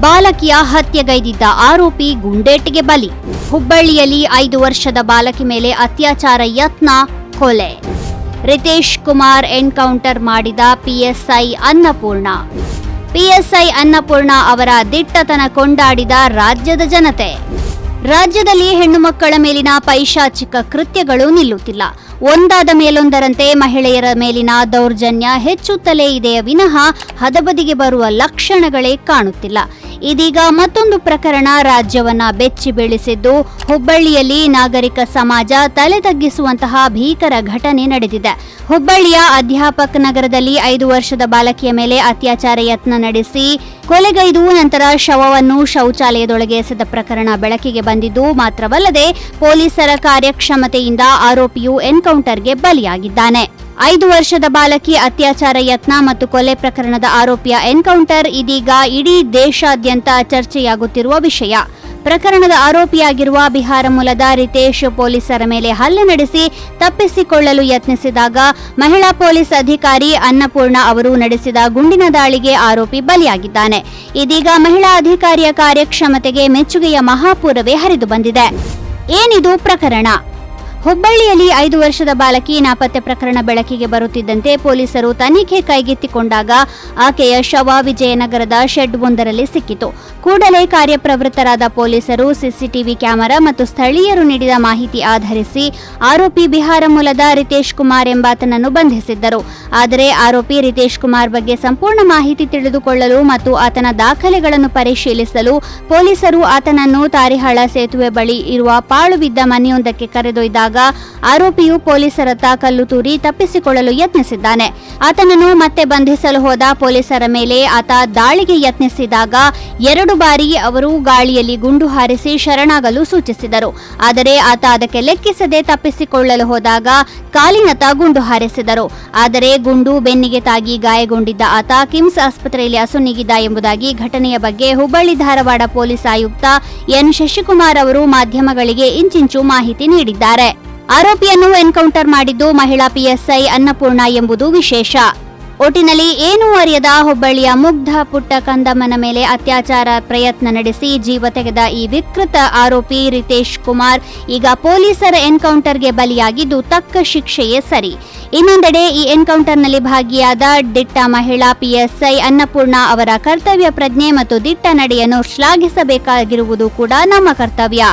ಬಾಲಕಿಯ ಹತ್ಯೆಗೈದಿದ್ದ ಆರೋಪಿ ಗುಂಡೇಟಿಗೆ ಬಲಿ. ಹುಬ್ಬಳ್ಳಿಯಲ್ಲಿ ಐದು ವರ್ಷದ ಬಾಲಕಿ ಮೇಲೆ ಅತ್ಯಾಚಾರ ಯತ್ನ, ಕೊಲೆ. ರಿತೇಶ್ ಕುಮಾರ್ ಎನ್ಕೌಂಟರ್ ಮಾಡಿದ ಪಿಎಸ್ಐ ಅನ್ನಪೂರ್ಣ. ಪಿಎಸ್ಐ ಅನ್ನಪೂರ್ಣ ಅವರ ದಿಟ್ಟತನ ಕೊಂಡಾಡಿದ ರಾಜ್ಯದ ಜನತೆ. ರಾಜ್ಯದಲ್ಲಿ ಹೆಣ್ಣು ಮಕ್ಕಳ ಮೇಲಿನ ಪೈಶಾಚಿಕ ಕೃತ್ಯಗಳು ನಿಲ್ಲುತ್ತಿಲ್ಲ. ಒಂದಾದ ಮೇಲೊಂದರಂತೆ ಮಹಿಳೆಯರ ಮೇಲಿನ ದೌರ್ಜನ್ಯ ಹೆಚ್ಚುತ್ತಲೇ ಇದೆಯ ವಿನಃ ಹದಬದಿಗೆ ಬರುವ ಲಕ್ಷಣಗಳೇ ಕಾಣುತ್ತಿಲ್ಲ. ಇದೀಗ ಮತ್ತೊಂದು ಪ್ರಕರಣ ರಾಜ್ಯವನ್ನ ಬೆಚ್ಚಿ ಬೀಳಿಸಿದ್ದು, ಹುಬ್ಬಳ್ಳಿಯಲ್ಲಿ ನಾಗರಿಕ ಸಮಾಜ ತಲೆ ತಗ್ಗಿಸುವಂತಹ ಭೀಕರ ಘಟನೆ ನಡೆದಿದೆ. ಹುಬ್ಬಳ್ಳಿಯ ಅಧ್ಯಾಪಕ ನಗರದಲ್ಲಿ ಐದು ವರ್ಷದ ಬಾಲಕಿಯ ಮೇಲೆ ಅತ್ಯಾಚಾರ ಯತ್ನ ನಡೆಸಿ, ಕೊಲೆಗೈದು ನಂತರ ಶವವನ್ನು ಶೌಚಾಲಯದೊಳಗೆ ಎಸೆದ ಪ್ರಕರಣ ಬೆಳಕಿಗೆ ಬಂದಿದ್ದು, ಮಾತ್ರವಲ್ಲದೆ ಪೊಲೀಸರ ಕಾರ್ಯಕ್ಷಮತೆಯಿಂದ ಆರೋಪಿಯು ಎನ್ಕೌಂಟರ್ಗೆ ಬಲಿಯಾಗಿದ್ದಾನೆ. ಐದು ವರ್ಷದ ಬಾಲಕಿ ಅತ್ಯಾಚಾರ ಯತ್ನ ಮತ್ತು ಕೊಲೆ ಪ್ರಕರಣದ ಆರೋಪಿಯ ಎನ್ಕೌಂಟರ್ ಇದೀಗ ಇಡೀ ದೇಶಾದ್ಯಂತ ಚರ್ಚೆಯಾಗುತ್ತಿರುವ ವಿಷಯ. ಪ್ರಕರಣದ ಆರೋಪಿಯಾಗಿರುವ ಬಿಹಾರ ಮೂಲದ ರಿತೇಶ್ ಪೊಲೀಸರ ಮೇಲೆ ಹಲ್ಲೆ ನಡೆಸಿ ತಪ್ಪಿಸಿಕೊಳ್ಳಲು ಯತ್ನಿಸಿದಾಗ ಮಹಿಳಾ ಪೊಲೀಸ್ ಅಧಿಕಾರಿ ಅನ್ನಪೂರ್ಣ ಅವರು ನಡೆಸಿದ ಗುಂಡಿನ ದಾಳಿಗೆ ಆರೋಪಿ ಬಲಿಯಾಗಿದ್ದಾನೆ. ಇದೀಗ ಮಹಿಳಾ ಅಧಿಕಾರಿಯ ಕಾರ್ಯಕ್ಷಮತೆಗೆ ಮೆಚ್ಚುಗೆಯ ಮಹಾಪೂರವೇ ಹರಿದು ಬಂದಿದೆ. ಏನಿದು ಪ್ರಕರಣ? ಹುಬ್ಬಳ್ಳಿಯಲ್ಲಿ ಐದು ವರ್ಷದ ಬಾಲಕಿ ನಾಪತ್ತೆ ಪ್ರಕರಣ ಬೆಳಕಿಗೆ ಬರುತ್ತಿದ್ದಂತೆ ಪೊಲೀಸರು ತನಿಖೆ ಕೈಗೆತ್ತಿಕೊಂಡಾಗ ಆಕೆಯ ಶವ ವಿಜಯನಗರದ ಶೆಡ್ ಒಂದರಲ್ಲಿ ಸಿಕ್ಕಿತು. ಕೂಡಲೇ ಕಾರ್ಯಪ್ರವೃತ್ತರಾದ ಪೊಲೀಸರು ಸಿಸಿಟಿವಿ ಕ್ಯಾಮೆರಾ ಮತ್ತು ಸ್ಥಳೀಯರು ನೀಡಿದ ಮಾಹಿತಿ ಆಧರಿಸಿ ಆರೋಪಿ ಬಿಹಾರ ಮೂಲದ ರಿತೇಶ್ ಕುಮಾರ್ ಎಂಬಾತನನ್ನು ಬಂಧಿಸಿದ್ದರು. ಆದರೆ ಆರೋಪಿ ರಿತೇಶ್ ಕುಮಾರ್ ಬಗ್ಗೆ ಸಂಪೂರ್ಣ ಮಾಹಿತಿ ತಿಳಿದುಕೊಳ್ಳಲು ಮತ್ತು ಆತನ ದಾಖಲೆಗಳನ್ನು ಪರಿಶೀಲಿಸಲು ಪೊಲೀಸರು ಆತನನ್ನು ತಾರಿಹಾಳ ಸೇತುವೆ ಬಳಿ ಇರುವ ಪಾಳು ಬಿದ್ದ ಮನೆಯೊಂದಕ್ಕೆ ಕರೆದೊಯ್ದಾಗ ಆರೋಪಿಯು ಪೊಲೀಸರತ್ತ ಕಲ್ಲು ತೂರಿ ತಪ್ಪಿಸಿಕೊಳ್ಳಲು ಯತ್ನಿಸಿದ್ದಾನೆ. ಆತನನ್ನು ಮತ್ತೆ ಬಂಧಿಸಲು ಹೋದ ಪೊಲೀಸರ ಮೇಲೆ ಆತ ದಾಳಿಗೆ ಯತ್ನಿಸಿದಾಗ ಎರಡು ಬಾರಿ ಅವರು ಗಾಳಿಯಲ್ಲಿ ಗುಂಡು ಹಾರಿಸಿ ಶರಣಾಗಲು ಸೂಚಿಸಿದರು. ಆದರೆ ಆತ ಅದಕ್ಕೆ ಲೆಕ್ಕಿಸದೆ ತಪ್ಪಿಸಿಕೊಳ್ಳಲು ಹೋದಾಗ ಕಾಲಿನತ ಗುಂಡು ಹಾರಿಸಿದರು. ಆದರೆ ಗುಂಡು ಬೆನ್ನಿಗೆ ತಾಗಿ ಗಾಯಗೊಂಡಿದ್ದ ಆತ ಕಿಮ್ಸ್ ಆಸ್ಪತ್ರೆಯಲ್ಲಿ ಅಸುನೀಗಿದ್ದ ಎಂಬುದಾಗಿ ಘಟನೆಯ ಬಗ್ಗೆ ಹುಬ್ಬಳ್ಳಿ ಧಾರವಾಡ ಪೊಲೀಸ್ ಆಯುಕ್ತ ಎನ್. ಶಶಿಕುಮಾರ್ ಅವರು ಮಾಧ್ಯಮಗಳಿಗೆ ಇಂಚಿಂಚು ಮಾಹಿತಿ ನೀಡಿದ್ದಾರೆ. ಆರೋಪಿಯನ್ನು ಎನ್ಕೌಂಟರ್ ಮಾಡಿದ್ದು ಮಹಿಳಾ ಪಿಎಸ್ಐ ಅನ್ನಪೂರ್ಣ ಎಂಬುದು ವಿಶೇಷ. ಒಟ್ಟಿನಲ್ಲಿ ಏನೂ ಅರಿಯದ ಹುಬ್ಬಳ್ಳಿಯ ಮುಗ್ಧ ಪುಟ್ಟ ಕಂದಮ್ಮನ ಮೇಲೆ ಅತ್ಯಾಚಾರ ಪ್ರಯತ್ನ ನಡೆಸಿ ಜೀವ ತೆಗೆದ ಈ ವಿಕೃತ ಆರೋಪಿ ರಿತೇಶ್ ಕುಮಾರ್ ಈಗ ಪೊಲೀಸರ ಎನ್ಕೌಂಟರ್ಗೆ ಬಲಿಯಾಗಿದ್ದು ತಕ್ಕ ಶಿಕ್ಷೆಯೇ ಸರಿ. ಇನ್ನೊಂದೆಡೆ ಈ ಎನ್ಕೌಂಟರ್ನಲ್ಲಿ ಭಾಗಿಯಾದ ದಿಟ್ಟ ಮಹಿಳಾ ಪಿಎಸ್ಐ ಅನ್ನಪೂರ್ಣ ಅವರ ಕರ್ತವ್ಯ ಪ್ರಜ್ಞೆ ಮತ್ತು ದಿಟ್ಟ ನಡೆಯನ್ನು ಶ್ಲಾಘಿಸಬೇಕಾಗಿರುವುದು ಕೂಡ ನಮ್ಮ ಕರ್ತವ್ಯ.